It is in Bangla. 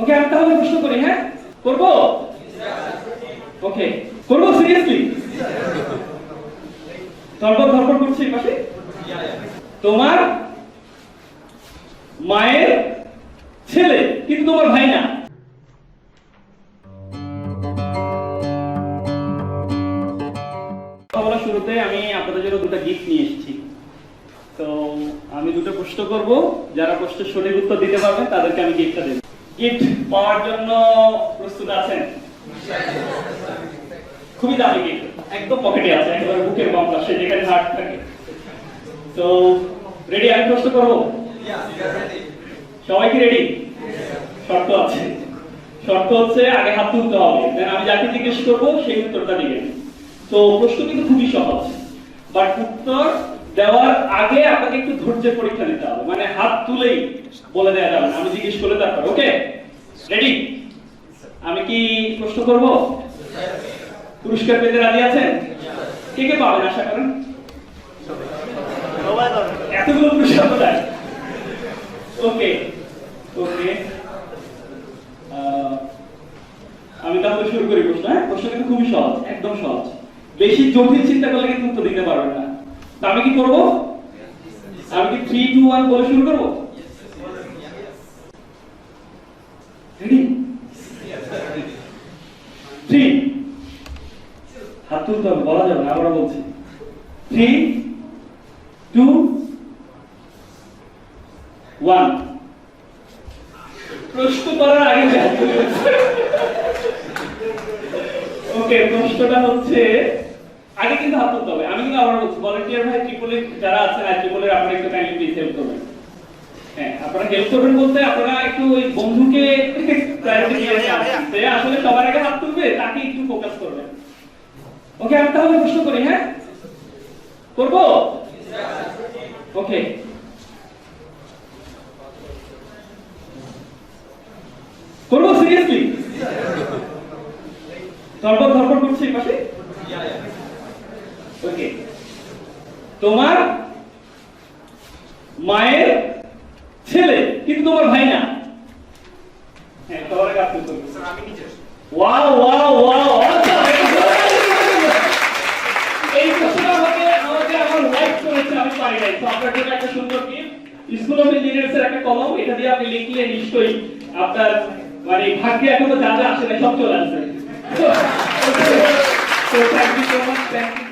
ওকে আমি তাহলে প্রশ্ন করি হ্যাঁ? করব? ওকে করব সিরিয়াসলি ধরপড় ধরপড় করছে পাশে। তোমার মায়ের ছেলে, কিন্তু তোমার ভাই না। শুরুতে আমি আপনাদের জন্য দুটো গিফট নিয়ে এসেছি। তো আমি দুটো প্রশ্ন করব। যারা প্রশ্নের সঠিক উত্তর দিতে পারবে, তাদেরকে আমি গিফটটা দেব। গিফট পাওয়ার জন্য প্রস্তুত আছেন? খুবই দামি গিফট একদম পকেটে আছে, একেবারে বুকের বাম পাশে যেখানে হার্ট থাকে। তো রেডি আমি প্রশ্ন করব? সবাই কি রেডি শর্ত আছে। শর্ত হচ্ছে আগে হাত তুলতে হবে। দেন আমি যাকে জিজ্ঞেস করব সেই উত্তরটা দিবেন তো, প্রশ্ন কিন্তু খুবই সহজ। বাট উত্তর দেওয়ার আগে আপনাকে একটু ধৈর্যের পরীক্ষা নিতে হবে। মানে হাত তুলেই বলে দেওয়া যাবে আমি জিজ্ঞেস করলে তারপর ওকে রেডি আমি কি প্রশ্ন করব? পুরস্কার পেতে রাজি আছেন? কে কে পাবেন আশা করেন? এতগুলো পুরস্কার কোথায়? ওকে ওকে। আমি তাহলে শুরু করি প্রশ্ন হ্যাঁ? প্রশ্ন কিন্তু খুবই সহজ, একদম সহজ। বেশি জটিল চিন্তা করলে কিন্তু দিতে পারবেন না। আমি কি করব? আমি কি থ্রি টু ওয়ান বলে শুরু করব রেডি থ্রি হাত তুলতে হবে, বলা যাবে না, আমরা বলছি। থ্রি টু ওয়ান প্রশ্ন করার আগে ওকে প্রশ্নটা হচ্ছে, আগে কিন্তু হাত তুলতে হবে। আমি কিন্তু আবার বলছি ভলান্টিয়ার ভাই ট্রিপলে যারা আছেন, আর ট্রিপলের আপনারা একটু কাইন্ডলি প্লিজ হেল্প করবেন। হ্যাঁ আপনারা হেল্প করবেন বলতে আপনারা একটু ওই বন্ধুকে আসলে সবার আগে হাত তুলবে তাকে একটু ফোকাস করবেন ওকে আমি তাহলে প্রশ্ন করি হ্যাঁ? করব? ওকে করব সিরিয়াসলি করছে পাশে? ওকে তোমার মায়ের ছেলে, কিন্তু তোমার ভাই না। নাই। তো আপনার একটা কলম এটা দিয়ে আপনি লিখলে নিশ্চয়ই আপনার মানে ভাগ্যে এখনও যা যা আসে না সব চলে আসবে তো thank you so much thank you